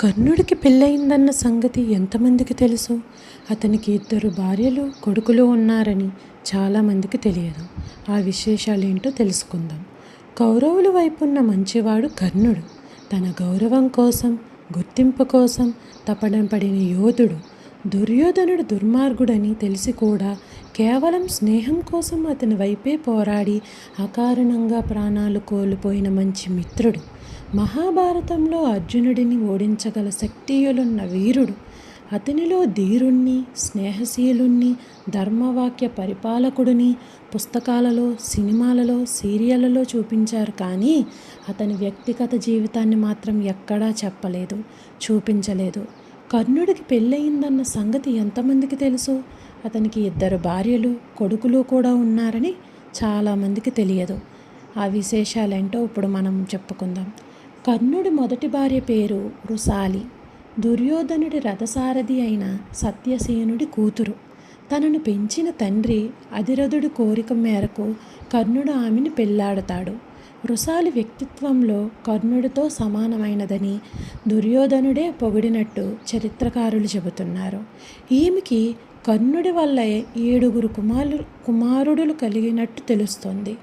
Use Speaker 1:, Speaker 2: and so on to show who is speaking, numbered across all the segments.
Speaker 1: కర్ణుడికి పెళ్ళయిందన్న సంగతి ఎంతమందికి తెలుసు? అతనికి ఇద్దరు భార్యలు కొడుకులు ఉన్నారని చాలామందికి తెలియదు. ఆ విశేషాలేంటో తెలుసుకుందాం. కౌరవుల వైపున్న మంచివాడు కర్ణుడు. తన గౌరవం కోసం గుర్తింపు కోసం తపడం పడిన యోధుడు. దుర్యోధనుడు దుర్మార్గుడని తెలిసి కూడా కేవలం స్నేహం కోసం అతని వైపే పోరాడి అకారణంగా ప్రాణాలు కోల్పోయిన మంచి మిత్రుడు. మహాభారతంలో అర్జునుడిని ఓడించగల శక్తియులున్న వీరుడు అతనిలో ధీరుణ్ణి స్నేహశీలుణ్ణి ధర్మవాక్య పరిపాలకుడిని పుస్తకాలలో సినిమాలలో సీరియళ్ళలో చూపించారు కానీ అతని వ్యక్తిగత జీవితాన్ని మాత్రం ఎక్కడా చెప్పలేదు చూపించలేదు. కర్ణుడికి పెళ్ళయిందన్న సంగతి ఎంతమందికి తెలుసు? అతనికి ఇద్దరు భార్యలు కొడుకులు కూడా ఉన్నారని చాలామందికి తెలియదు. ఆ విశేషాలేంటో ఇప్పుడు మనం చెప్పుకుందాం. కర్ణుడి మొదటి భార్య పేరు రుసాలి. దుర్యోధనుడి రథసారథి అయిన సత్యసేనుడి కూతురు. తనను పెంచిన తండ్రి అధిరథుడి కోరిక మేరకు కర్ణుడు ఆమెను పెళ్ళాడతాడు. రుసాలి వ్యక్తిత్వంలో కర్ణుడితో సమానమైనదని దుర్యోధనుడే పొగిడినట్టు చరిత్రకారులు చెబుతున్నారు. ఈమెకి కర్ణుడి వల్ల ఏడుగురు కుమారు కుమారుడులు కలిగినట్టు తెలుస్తుంది.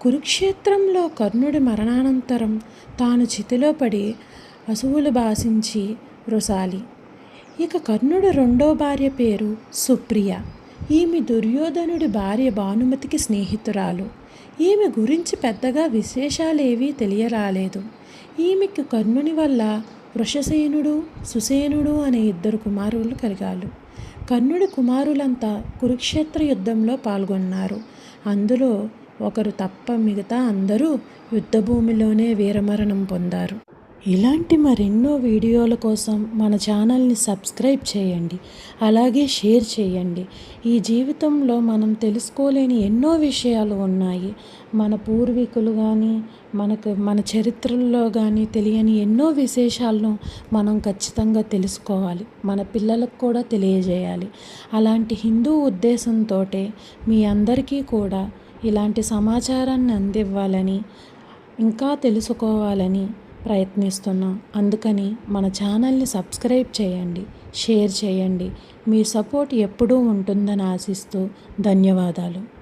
Speaker 1: కురుక్షేత్రంలో కర్ణుడి మరణానంతరం తాను చితిలో పడి అసువులు భాషించి రుసాలి. ఇక కర్ణుడి రెండో భార్య పేరు సుప్రియ. ఈమె దుర్యోధనుడి భార్య భానుమతికి స్నేహితురాలు. ఈమె గురించి పెద్దగా విశేషాలేవీ తెలియరాలేదు. ఈమెకు కర్ణుని వల్ల వృషసేనుడు సుసేనుడు అనే ఇద్దరు కుమారులు కలిగారు కర్ణుడి కుమారులంతా కురుక్షేత్ర యుద్ధంలో పాల్గొన్నారు. అందులో ఒకరు తప్ప మిగతా అందరూ యుద్ధభూమిలోనే వీరమరణం పొందారు. ఇలాంటి మరెన్నో వీడియోల కోసం మన ఛానల్ని సబ్స్క్రైబ్ చేయండి. అలాగే షేర్ చేయండి. ఈ జీవితంలో మనం తెలుసుకోలేని ఎన్నో విషయాలు ఉన్నాయి. మన పూర్వీకులు కానీ మనకు మన చరిత్రల్లో కానీ తెలియని ఎన్నో విశేషాలను మనం ఖచ్చితంగా తెలుసుకోవాలి. మన పిల్లలకు కూడా తెలియజేయాలి. అలాంటి హిందూ ఉద్దేశంతో మీ అందరికీ కూడా ఇలాంటి సమాచారాన్ని అందివ్వాలని ఇంకా తెలుసుకోవాలని ప్రయత్నిస్తున్నాం. అందుకని మన ఛానల్ని సబ్స్క్రైబ్ చేయండి షేర్ చేయండి. మీ సపోర్ట్ ఎప్పుడూ ఉంటుందని ఆశిస్తూ ధన్యవాదాలు.